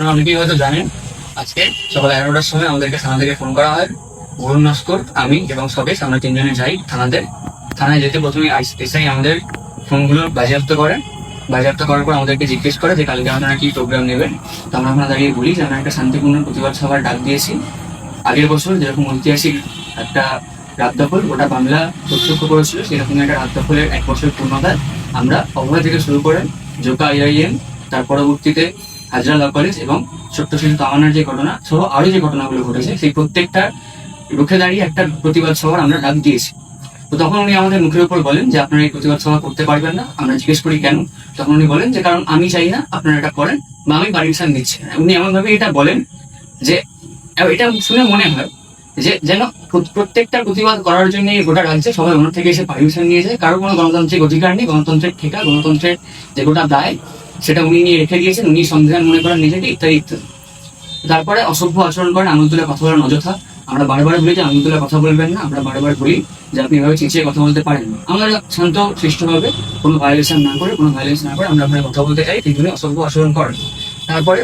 অনেকেই হয়তো জানেন, আজকে সকাল এগারোটার সময় আমাদেরকে থানা থেকে ফোন করা হয়। বরুণ নস্কর, আমি এবং সবেশ আমরা তিনজনে যাই থানাতে। থানায় যেতে প্রথমে এসআই আমাদের ফোনগুলো বাজেয়াপ্ত করে। বাজেয়াপ্ত করার পর আমাদেরকে জিজ্ঞেস করে যে কালকে আপনারা কি প্রোগ্রাম নেবেন? তো আমরা ওখানে দাঁড়িয়ে বলি যে আমরা একটা শান্তিপূর্ণ প্রতিবাদ সভার ডাক দিয়েছি। আগের বছর যেরকম ঐতিহাসিক একটা রাত দখল, গোটা বাংলা প্রত্যক্ষ করেছিল, সেরকম একটা রাত দখলের এক বছর পূর্ণতায় আমরা অভয় থেকে শুরু করে জোকা আইআইএম, তার পরবর্তীতে হাজরা ল কলেজ এবং ছোট্ট শিশু কামানার যে ঘটনা, সহ আরও যে ঘটনাগুলো ঘটেছে, সেই প্রত্যেকটা রুখে দাঁড়িয়ে একটা প্রতিবাদ সভার আমরা ডাক দিয়েছি। তো তখন উনি আমাদের মুখের উপর বলেন যে, আপনারা এই প্রতিবাদ সভা করতে পারবেন না, আমরা জিজ্ঞেস করি কেন? তখন উনি বলেন যে, কারণ আমি চাই না, আপনারা এটা করেন বা আমি পারমিশন দিচ্ছি না। উনি এমন ভাবে এটা বলেন যে, এটা শুনে মনে হয় যে, যেন প্রত্যেকটা প্রতিবাদ করার জন্য গোটা রাজ্যে সবাই ওনার থেকে এসে পারমিশন নিয়ে যায়। কারও কোনো গণতান্ত্রিক অধিকার নেই, গণতন্ত্রের ঠিকা, গণতন্ত্রের যে গোটা দায় সেটা উনি নিয়ে রেখে দিয়েছেন, উনি সংবিধান মনে করেন নিজেকে, ইত্যাদি ইত্যাদি। তারপরে অসভ্য আচরণ করেন আঙুল তুলে কথা বলার অযথা আমরা বারবার বলি যে আঙুল তুলে কথা বলবেন না, আমরা বারবার বলি যে আপনি এভাবে চেঁচিয়ে কথা বলতে পারেন আমরা শান্ত, সৃষ্টভাবে, কোনো ভায়োলেশন না করে, কোনো ভায়োলেন্স না করে আমরা আপনার কথা বলতে চাই তিনি অসভ্য আচরণ করেন। তারপরে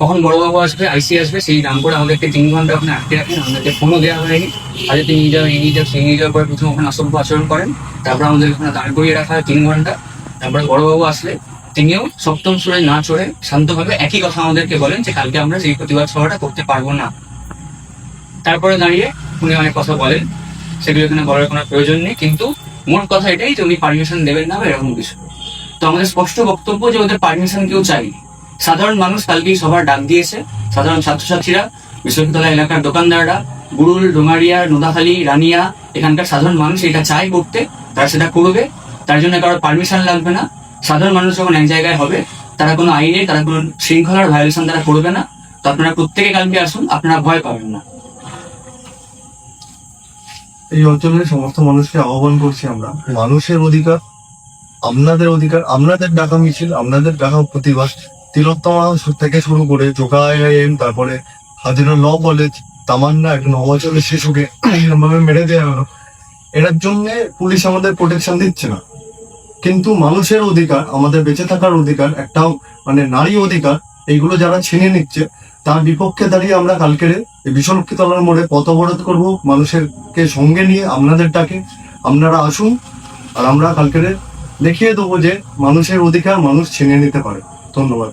কখন বড়বাবু আসবে, আইসি আসবে, সেই নাম করে আমাদেরকে তিন ঘণ্টা ওখানে আটকে রাখেন, আমাদেরকে ফোনও দেওয়া হয়নি। আজকে তিনি যাও এই নিয়ে যাও সেই নিয়ে যাওয়ার পরে প্রথমে ওখানে অসভ্য আচরণ করেন। তারপর আমাদের ওখানে দাঁড় করিয়ে রাখা হয় তিন ঘণ্টা। তারপরে বড়বাবু আসলে তিনিও সপ্তম সুরে না চড়ে শান্তভাবে একই কথা আমাদেরকে বলেন যে কালকে আমরা সেই প্রতিবাদ সভাটা করতে পারব না। তারপরে দাঁড়িয়ে উনি অনেক কথা বলেন। সেগুলো এখানে বলার কোনো প্রয়োজন নেই, কিন্তু মোট কথা এটাই যে উনি পারমিশন দেবেন না এরকম কিছু। তো আমাদের স্পষ্ট বক্তব্য যে ওদের পারমিশন কেউ চাইনি সাধারণ মানুষ কালকেই সবার ডাক দিয়েছে। সাধারণ ছাত্রছাত্রীরা, বিশ্ববিদ্যালয় এলাকার দোকানদাররা বুড়ুল ডোমারিয়া, নোদাখালী, রানিয়া, এখানকার সাধারণ মানুষ এটা চায় করতে তারা সেটা করবে। তার জন্য কারোর পারমিশন লাগবে না। সাধারণ মানুষ যখন এক জায়গায় হবে, তারা কোনো আইনে, তারা কোনো শৃঙ্খলার ভায়োলেশন তারা করবে না। তো আপনারা প্রত্যেকে কালকে আসুন, আপনারা ভয় পাবেন না। এই অঞ্চলের সমস্ত মানুষকে আহ্বান করছি আমরা, মানুষের অধিকার, আপনাদের অধিকার, আপনাদের ডাকা মিছিল, আপনাদের ডাকা প্রতিবাদ, তিলোত্তমা থেকে শুরু করে জোকা আইআইএম, তারপরে হাজিরা ল কলেজ, তামান্না এক নবচলের শিশুকে এরকমভাবে মেরে দেওয়া হলো। এটার জন্য পুলিশ আমাদের প্রোটেকশন দিচ্ছে না। কিন্তু মানুষের অধিকার, আমাদের বেঁচে থাকার অধিকার একটা মানে নারী অধিকার, এইগুলো যারা ছিনে নিচ্ছে, তার বিপক্ষে দাঁড়িয়ে আমরা কালকের বিষলক্ষী তলার মোড়ে পথ অবরোধ করব। মানুষেরকে সঙ্গে নিয়ে আপনাদের ডাকে আপনারা আসুন, আর আমরা কালকের দেখিয়ে দেবো যে মানুষের অধিকার মানুষ ছিনিয়ে নিতে পারে। ধন্যবাদ।